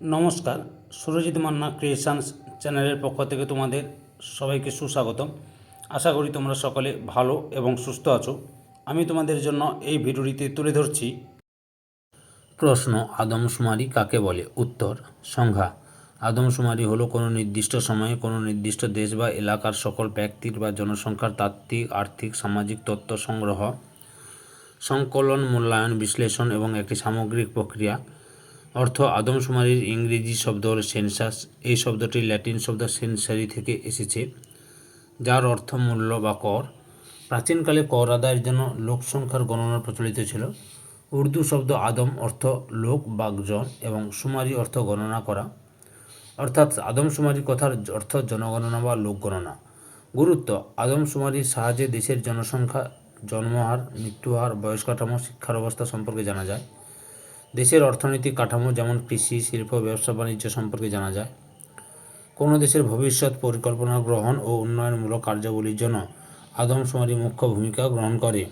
নমস্কার, সুরজিৎ মান্না ক্রিয়েশনস চ্যানেলের পক্ষ থেকে তোমাদের সবাইকে সুস্বাগতম। আশা করি তোমরা সকলে ভালো এবং সুস্থ আছো। আমি তোমাদের জন্য এই ভিডিওটিতে তুলে ধরছি প্রশ্ন আদমশুমারি কাকে বলে? উত্তর, সংজ্ঞা। আদমশুমারি হলো কোনো নির্দিষ্ট সময়ে কোনো নির্দিষ্ট দেশ বা এলাকার সকল ব্যক্তির বা জনসংখ্যার তাত্ত্বিক, আর্থিক, সামাজিক তথ্য সংগ্রহ, সংকলন, মূল্যায়ন, বিশ্লেষণ এবং একটি সামগ্রিক প্রক্রিয়া। অর্থ আদমশুমারির ইংরেজি শব্দ হল সেন্সাস। এই শব্দটি ল্যাটিন শব্দ সেন্সারি থেকে এসেছে, যার অর্থ মূল্য বা কর। প্রাচীনকালে কর আদায়ের জন্য লোক সংখ্যার গণনা প্রচলিত ছিল। উর্দু শব্দ আদম অর্থ লোক বা জন এবং শুমারি অর্থ গণনা করা। অর্থাৎ আদমশুমারি কথার অর্থ জনগণনা বা লোক গণনা। গুরুত্ব আদমশুমারির সাহায্যে দেশের জনসংখ্যা, জন্মহার, মৃত্যুহার, বয়স কাঠামো, শিক্ষার অবস্থা সম্পর্কে জানা যায়। দেশের অর্থনৈতিক কাঠামো যেমন কৃষি, শিল্প, ব্যবসা, বাণিজ্য সম্পর্কে জানা যায়। কোনো দেশের ভবিষ্যৎ পরিকল্পনা গ্রহণ ও উন্নয়নমূলক কার্যাবলীর জন্য আদমশুমারি মুখ্য ভূমিকা গ্রহণ করে।